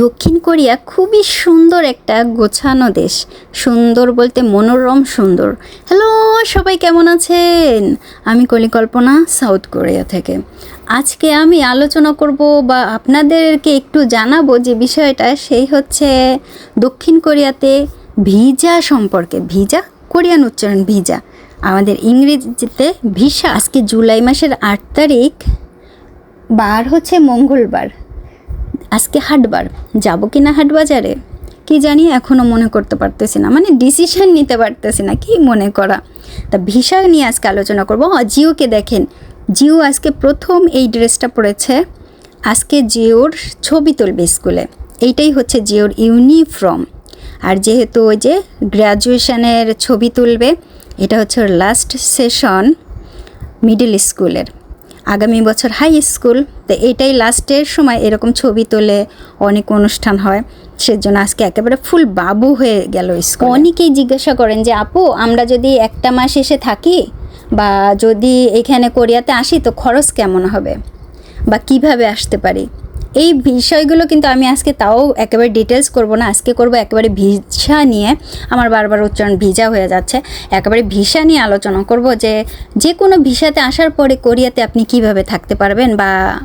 দক্ষিণ কোরিয়া খুবই সুন্দর একটা গোছানো দেশ। সুন্দর বলতে মনোরম সুন্দর। হ্যালো সবাই কেমন আছেন? আমি কলিকল্পনা সাউথ কোরিয়া থেকে। আজকে আমি আলোচনা করব বা আপনাদেরকে একটু জানাব যে বিষয়টা, সেই হচ্ছে দক্ষিণ কোরিয়াতে ভিজা সম্পর্কে। ভিজা কোরিয়ান উচ্চারণ ভিজা আমাদের ইংরেজিতে ভিসা। আজকে জুলাই মাসের আট তারিখ, বার হচ্ছে মঙ্গলবার। আজকে হাটবার, যাব কি না হাট বাজারে কি জানি এখনও মনে করতে পারতেছি না। মানে ডিসিশন নিতে পারতেছি না, কি মনে করা? তা ভিসা নিয়ে আজকে আলোচনা করব। জিওকে দেখেন। জিও আজকে প্রথম এই ড্রেসটা পরেছে। আজকে জিওর ছবি তুলবে স্কুলে। এইটাই হচ্ছে জিওর ইউনিফর্ম। আর যেহেতু ওই যে গ্র্যাজুয়েশনের ছবি তুলবে, এটা হচ্ছে ওর লাস্ট সেশন মিডল স্কুলের আগামী বছর হাই স্কুল তো এটাই লাস্টের সময় এরকম ছবি তোলে, অনেক অনুষ্ঠান হয়। সেজন্য আজকে একেবারে ফুল বাবু হয়ে গেল স্কুল অনেকেই জিজ্ঞাসা করেন যে, আপু, আমরা যদি একটা মাস এসে থাকি বা যদি এখানে কোরিয়াতে আসি, তো খরচ কেমন হবে? বা কীভাবে আসতে পারি? এই বিষয়গুলো কিন্তু আমি আজকে তাও একেবারে ডিটেলস করব না। আজকে করব একেবারে ভিসা নিয়ে। আমার বারবার উচ্চারণ ভিজা হয়ে যাচ্ছে। একেবারে ভিসা নিয়ে আলোচনা করব যে যে কোনো ভিসাতে আসার পরে কোরিয়াতে আপনি কীভাবে থাকতে পারবেন বা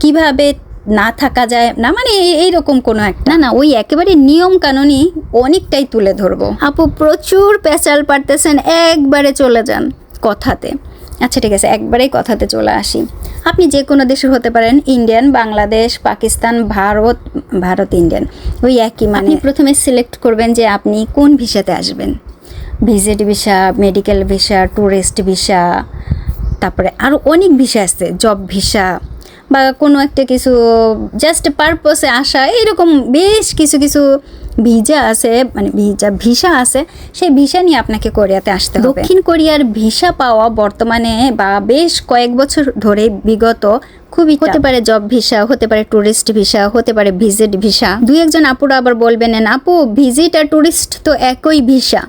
কীভাবে না থাকা যায়? না মানে এই- এইরকম কোনো একটা। না না ওই একেবারে নিয়ম কানুনই অনেকটাই তুলে ধরবো। আপু প্রচুর পেঁচাল পারতেছেন একবারে চলে যান কথাতে। আচ্ছা ঠিক আছে একবারেই কথাতে চলে আসি। আপনি যে কোনো দেশের হতে পারেন ইন্ডিয়ান বাংলাদেশ পাকিস্তান ভারত ভারত ইন্ডিয়ান ওই একই মানে। প্রথমে সিলেক্ট করবেন যে আপনি কোন ভিসাতে আসবেন। Visit visa medical visa tourist visa তারপরে আরও অনেক ভিসা আছে জব ভিসা বা কোনো একটা কিছু জাস্ট পারপসে আসা, এরকম বেশ কিছু কিছু ভিসা আছে মানে ভিজা, ভিসা আছে, সেই ভিসা নিয়ে আপনাকে কোরিয়াতে আসতে হবে। দক্ষিণ কোরিয়ার ভিসা পাওয়া বর্তমানে বা বেশ কয়েক বছর ধরে বিগত খুবই হতে পারে জব ভিসা হতে পারে ট্যুরিস্ট ভিসা হতে পারে ভিজিট ভিসা দুই একজন আপুরা আবার বলবেন আপু ভিজিট আর ট্যুরিস্ট তো একই ভিসা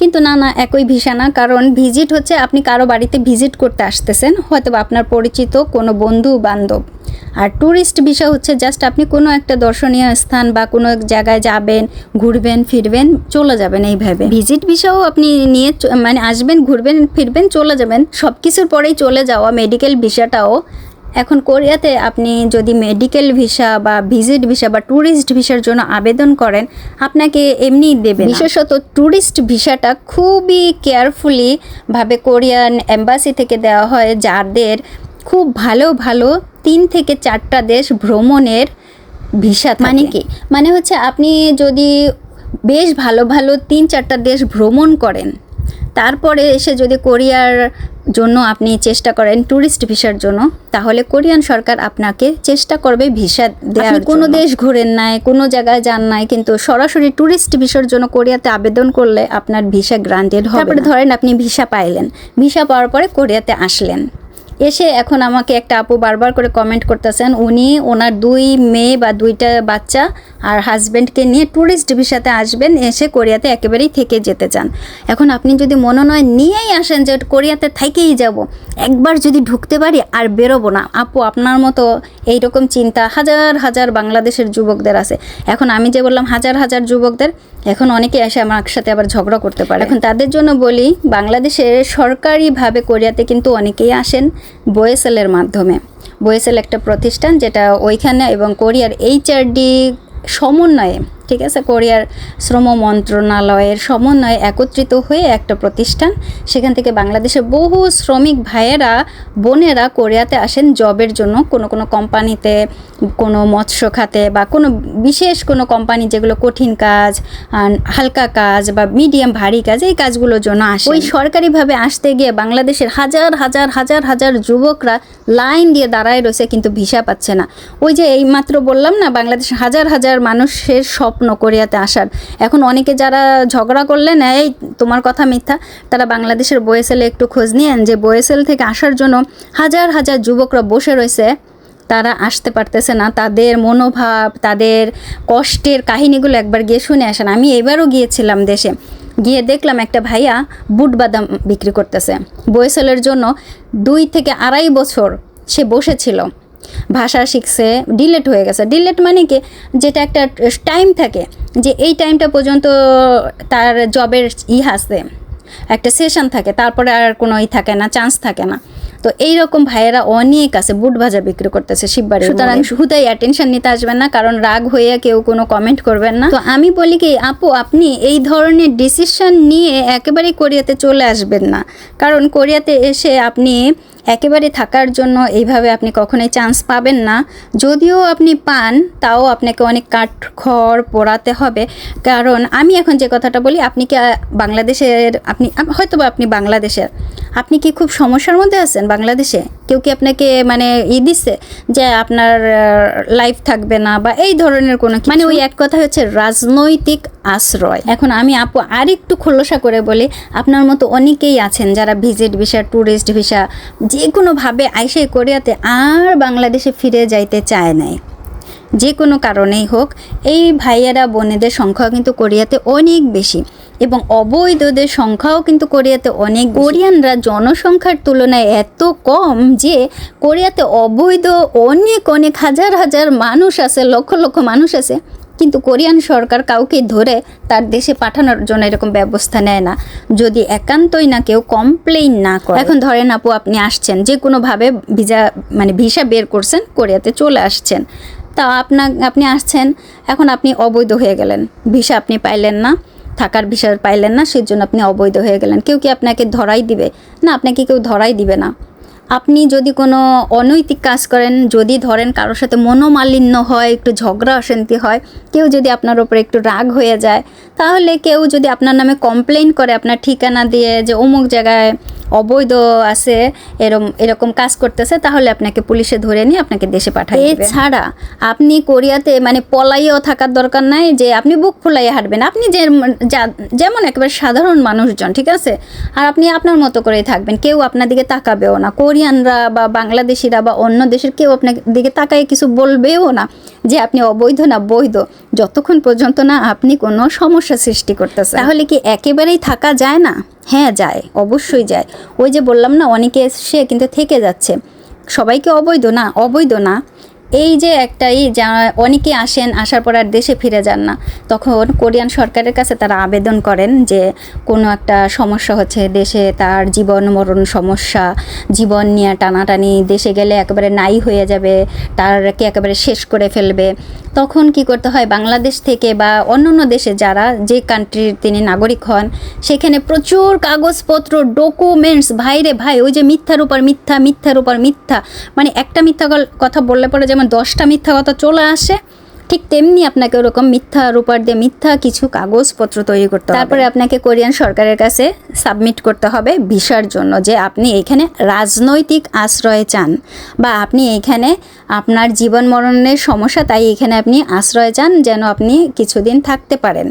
কিন্তু না না একই ভিসা না কারণ ভিজিট হচ্ছে আপনি কারও বাড়িতে ভিজিট করতে আসতেছেন হয়তো আপনার পরিচিত কোনো বন্ধু বান্ধব। আর ট্যুরিস্ট ভিসা হচ্ছে জাস্ট আপনি কোনো একটা দর্শনীয় স্থান বা কোনো এক জায়গায় যাবেন ঘুরবেন ফিরবেন চলে যাবেন এইভাবে। ভিজিট ভিসাও আপনি নিয়ে মানে আসবেন ঘুরবেন ফিরবেন চলে যাবেন। সব কিছুর পরেই চলে যাওয়া মেডিকেল ভিসাটাও এখন কোরিয়াতে আপনি যদি মেডিকেল ভিসা বা ভিজিট ভিসা বা ট্যুরিস্ট ভিসার জন্য আবেদন করেন আপনাকে এমনিই দেবে বিশেষত ট্যুরিস্ট ভিসাটা খুবই কেয়ারফুলি ভাবে কোরিয়ান এম্বাসি থেকে দেওয়া হয় যাদের খুব ভালো ভালো তিন থেকে চারটা দেশ ভ্রমণের ভিসা মানে কি? মানে হচ্ছে আপনি যদি বেশ ভালো ভালো তিন চারটা দেশ ভ্রমণ করেন তারপরে এসে যদি কোরিয়ার জন্য আপনি চেষ্টা করেন ট্যুরিস্ট ভিসার জন্য তাহলে কোরিয়ান সরকার আপনাকে চেষ্টা করবে ভিসা দেওয়ার কোনো দেশ ঘুরেন নাই কোনো জায়গায় যান নাই কিন্তু সরাসরি ট্যুরিস্ট ভিসার জন্য কোরিয়াতে আবেদন করলে আপনার ভিসা গ্রান্টেড হবে তারপরে ধরেন আপনি ভিসা পাইলেন। ভিসা পাওয়ার পরে কোরিয়াতে আসলেন। এসে এখন আমাকে একটা আপু বারবার করে কমেন্ট করতেছেন, উনি ওনার দুই মেয়ে বা দুইটা বাচ্চা আর হাজব্যান্ডকে নিয়ে ট্যুরিস্ট ভিসাতে আসবেন, এসে কোরিয়াতে একেবারেই থেকে যেতে চান। এখন আপনি যদি মনোনয় নিয়েই আসেন যে কোরিয়াতে থেকেই যাব, একবার যদি ঢুকতে পারি আর বেরোবো না। আপু, আপনার মতো এইরকম চিন্তা হাজার হাজার বাংলাদেশের যুবকদের আছে। এখন আমি যে বললাম হাজার হাজার যুবকদের, এখন অনেকে এসে আমার সাথে আবার ঝগড়া করতে পারে। এখন তাদের জন্য বলি বাংলাদেশের সরকারিভাবে কোরিয়াতে কিন্তু অনেকেই আসেন। বোয়েসেলের মাধ্যমে। বয়েসেল একটা প্রতিষ্ঠান যেটা ওইখানে এবং কোরিয়ার এইচআরডি সমন্বয়ে ঠিক আছে? কোরিয়ার শ্রম মন্ত্রণালয়ের সমন্বয়ে একত্রিত হয়ে একটা প্রতিষ্ঠান, সেখান থেকে বাংলাদেশে বহু শ্রমিক ভাইয়েরা, বোনেরা কোরিয়াতে আসেন জবের জন্য। কোনো কোনো কোম্পানিতে, কোনো মৎস্য খাতে বা কোনো বিশেষ কোনো কোম্পানি যেগুলো কঠিন কাজ হালকা কাজ বা মিডিয়াম ভারী কাজ, এই কাজগুলোর জন্য আসে ওই সরকারিভাবে আসতে গিয়ে বাংলাদেশের হাজার হাজার হাজার হাজার যুবকরা লাইন দিয়ে দাঁড়ায় রয়েছে, কিন্তু ভিসা পাচ্ছে না। ওই যে এইমাত্র বললাম না, বাংলাদেশের হাজার হাজার মানুষের স্বপ্ন কোরিয়াতে আসার। এখন অনেকে যারা ঝগড়া করলেন এই তোমার কথা মিথ্যা, তারা বাংলাদেশের বয়েসেলে একটু খোঁজ নিয়েন যে বয়েসেল থেকে আসার জন্য হাজার হাজার যুবকরা বসে রয়েছে, তারা আসতে পারতেছে না। তাদের মনোভাব, তাদের কষ্টের কাহিনীগুলো একবার গিয়ে শুনে আসেন। আমি এবারও গিয়েছিলাম দেশে। গিয়ে দেখলাম একটা ভাইয়া বুট বাদাম বিক্রি করতেছে। বয়েসেলের জন্য দুই থেকে আড়াই বছর সে বসেছিল। ভাষা শিখছে ডিলেট হয়ে গেছে। ডিলেট মানে কি? যেটা একটা টাইম থাকে যে এই টাইমটা পর্যন্ত তার জবের ই আছে একটা সেশন থাকে তারপরে আর কোনো ই থাকে না চান্স থাকে না। তো এইরকম ভাইয়েরা অনেক আছে বুট ভাজা বিক্রি করতেছে শিববাড়ি সুতরাং হুদাই অ্যাটেনশন নিতে আসবেন না কারণ রাগ হয়ে কেউ কোনো কমেন্ট করবেন না। তো আমি বলি কি আপু আপনি এই ধরনের ডিসিশন নিয়ে একেবারেই কোরিয়াতে চলে আসবেন না। কারণ কোরিয়াতে এসে আপনি একেবারে থাকার জন্য এইভাবে আপনি কখনোই চান্স পাবেন না। যদিও আপনি পান, তাও আপনাকে অনেক কাঠ খড় পোড়াতে হবে। কারণ আমি এখন যে কথাটা বলি, আপনি কি বাংলাদেশের, আপনি হয়তো আপনি বাংলাদেশের। আপনি কি খুব সমস্যার মধ্যে আছেন বাংলাদেশে? কেউ কি আপনাকে মানে ই দিচ্ছে যে আপনার লাইফ থাকবে না বা এই ধরনের কোনো মানে ওই এক কথা হচ্ছে রাজনৈতিক আশ্রয়। এখন আমি আপু আরেকটু খোলসা করে বলি, আপনার মতো অনেকেই আছেন যারা ভিজিট ভিসা ট্যুরিস্ট ভিসা যে কোনোভাবে আইসে কোরিয়াতে আর বাংলাদেশে ফিরে যাইতে চায় নাই। যে কোনো কারণেই হোক, এই ভাইয়েরা, বোনেদের সংখ্যা কিন্তু কোরিয়াতে অনেক বেশি। এবং অবৈধদের সংখ্যাও কিন্তু কোরিয়াতে অনেক কোরিয়ানরা জনসংখ্যার তুলনায় এত কম যে কোরিয়াতে অবৈধ অনেক অনেক হাজার হাজার মানুষ আছে, লক্ষ লক্ষ মানুষ আছে। কিন্তু কোরিয়ান সরকার কাউকে ধরে তার দেশে পাঠানোর জন্য এরকম ব্যবস্থা নেয় না। যদি একান্তই না, কেউ কমপ্লেইন না করে। এখন ধরেন আপু, আপনি আসছেন, যে কোনোভাবে ভিসা মানে ভিসা বের করছেন, কোরিয়াতে চলে আসছেন। তা আপনা, আপনি আসছেন, এখন আপনি অবৈধ হয়ে গেলেন। ভিসা আপনি পাইলেন না। থাকার বিষয় পাইলেন না সেজন্য আপনি অবৈধ হয়ে গেলেন। কেউ কি আপনাকে ধরাই দিবে? না, আপনাকে কেউ ধরাই দিবে না। আপনি যদি কোনো অনৈতিক কাজ করেন, যদি ধরেন কারোর সাথে মনোমালিন্য হয়, একটু ঝগড়া অশান্তি হয়, কেউ যদি আপনার ওপরে একটু রাগ হয়ে যায়, তাহলে কেউ যদি আপনার নামে কমপ্লেন করে, আপনার ঠিকানা দিয়ে যে অমুক জায়গায় অবৈধ আছে, এরম, এরকম কাজ করতেছে, তাহলে আপনাকে পুলিশে ধরে নিয়ে আপনাকে দেশে পাঠায় এছাড়া আপনি কোরিয়াতে মানে পলাইয়েও থাকার দরকার নাই যে আপনি বুক ফুলাইয়ে হাঁটবেন। আপনি যে, যেমন একেবারে সাধারণ মানুষজন, ঠিক আছে? আর আপনি আপনার মতো করেই থাকবেন। কেউ আপনার দিকে তাকাবেও না। কোরিয়ানরা বা বাংলাদেশিরা বা অন্য দেশের কেউ আপনার দিকে তাকায় কিছু বলবেও না। যে আপনি অবৈধ না বৈধ, যতক্ষণ পর্যন্ত না আপনি কোনো সমস্যা সৃষ্টি করতেছেন। তাহলে কি একেবারেই থাকা যায় না? হ্যাঁ যায়, অবশ্যই যায়। ওই যে বললাম না, অনেকে সে কিন্তু থেকে যাচ্ছে। সবাইকে অবৈধ না? অবৈধ না। এই যে একটাই যা অনেকে আসেন, আসার পর আর দেশে ফিরে যান না। তখন কোরিয়ান সরকারের কাছে তারা আবেদন করেন যে কোনো একটা সমস্যা হচ্ছে, দেশে তার জীবন মরণ সমস্যা, জীবন নিয়ে টানাটানি, দেশে গেলে একেবারে নাই হয়ে যাবে, তারকে একেবারে শেষ করে ফেলবে। তখন কি করতে হয়, বাংলাদেশ থেকে বা অন্য অন্য দেশে যারা যে কান্ট্রির তিনি নাগরিক হন, সেখানে প্রচুর কাগজপত্র ডকুমেন্টস ভাইরে ভাই, ওই যে মিথ্যার উপর মিথ্যা, মিথ্যার উপর মিথ্যা মানে একটা মিথ্যা কথা বললে পরে যেমন দশটা মিথ্যা কথা চলে আসে, ঠিক তেমনি আপনাকে ওরকম মিথ্যা রূপার দিয়ে মিথ্যা কিছু কাগজপত্র তৈরি করতে হবে। তারপরে আপনাকে কোরিয়ান সরকারের কাছে সাবমিট করতে হবে ভিসার জন্য যে আপনি এখানে রাজনৈতিক আশ্রয় চান বা আপনি এখানে আপনার জীবন মরণের সমস্যা, তাই এখানে আপনি আশ্রয় চান যেন আপনি কিছুদিন থাকতে পারেন।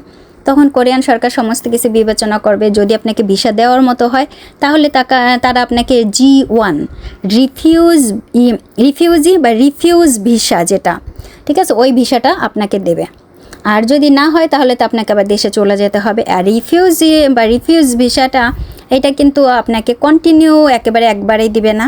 তখন কোরিয়ান সরকার সমস্ত কিছু বিবেচনা করবে। যদি আপনাকে ভিসা দেওয়ার মতো হয়, তাহলে তারা আপনাকে জি ওয়ান রিফিউজ রিফিউজি বা রিফিউজ ভিসা যেটা, ঠিক আছে? ওই ভিসাটা আপনাকে দেবে। আর যদি না হয়, তাহলে তো আপনাকে আবার দেশে চলে যেতে হবে। আর রিফিউজি বা রিফিউজ ভিসাটা এটা কিন্তু আপনাকে কন্টিনিউ একেবারে একবারেই দিবে না।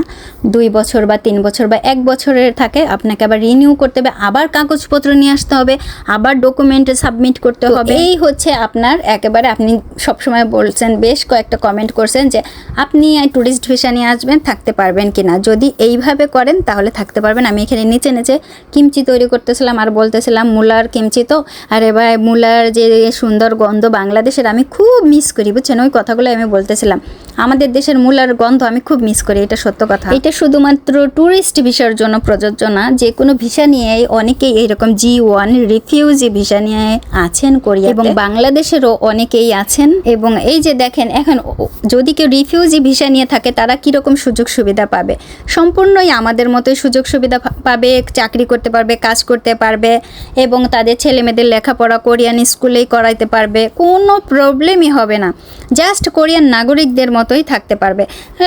দুই বছর বা তিন বছর বা এক বছরের থাকে আপনাকে আবার রিনিউ করতে হবে আবার কাগজপত্র নিয়ে আসতে হবে আবার ডকুমেন্টে সাবমিট করতে হবে। এই হচ্ছে আপনার একেবারে আপনি সবসময় বলছেন বেশ কয়েকটা কমেন্ট করছেন যে আপনি ট্যুরিস্ট ভিসা নিয়ে আসবেন থাকতে পারবেন কি না যদি এইভাবে করেন তাহলে থাকতে পারবেন। আমি এখানে নিচে নিচে কিমচি তৈরি করতেছিলাম আর বলতেছিলাম মুলার কিমচি তো। আর এবার মুলার যে সুন্দর গন্ধ বাংলাদেশের আমি খুব মিস করি বুঝছেন? ওই কথাগুলো আমি বলতেছিলাম। আমাদের দেশের মুলার গন্ধ আমি খুব মিস করি, এটা সত্য কথা। এটা শুধুমাত্র ট্যুরিস্ট ভিসার জন্য প্রযোজ্য না, যে কোনো ভিসা নিয়ে অনেকেই এইরকম জি ওয়ান রিফিউজি ভিসা নিয়ে আছেন কোরিয়া এবং বাংলাদেশেরও অনেকেই আছেন। এবং এই যে দেখেন, এখন যদি কেউ রিফিউজি ভিসা নিয়ে থাকে, তারা কীরকম সুযোগ সুবিধা পাবে? সম্পূর্ণই আমাদের মতোই সুযোগ সুবিধা পাবে, চাকরি করতে পারবে, কাজ করতে পারবে, এবং তাদের ছেলে মেয়েদের লেখাপড়া কোরিয়ান স্কুলেই করাইতে পারবে, কোনো প্রবলেমই হবে না। জাস্ট কোরিয়ান নাগরিক নাগরিকদের মতোই থাকতে পারবে।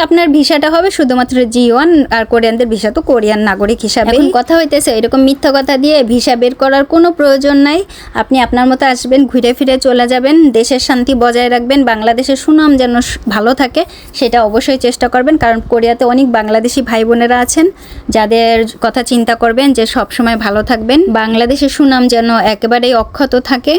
আপনার ভিসাটা হবে শুধুমাত্র জি ওয়ান আর কোরিয়ানদের ভিসা তো কোরিয়ান নাগরিক হিসাবে কথা হইতেছে, এরকম মিথ্যা কথা দিয়ে ভিসা বের করার কোনো প্রয়োজন নাই। আপনি আপনার মতো আসবেন, ঘুরে ফিরে চলে যাবেন, দেশের শান্তি বজায় রাখবেন, বাংলাদেশের সুনাম যেন ভালো থাকে, সেটা অবশ্যই চেষ্টা করবেন। কারণ কোরিয়াতে অনেক বাংলাদেশি ভাই বোনেরা আছেন, যাদের কথা চিন্তা করবেন যে সব সময় ভালো থাকবেন। বাংলাদেশের সুনাম যেন একেবারেই অক্ষত থাকে।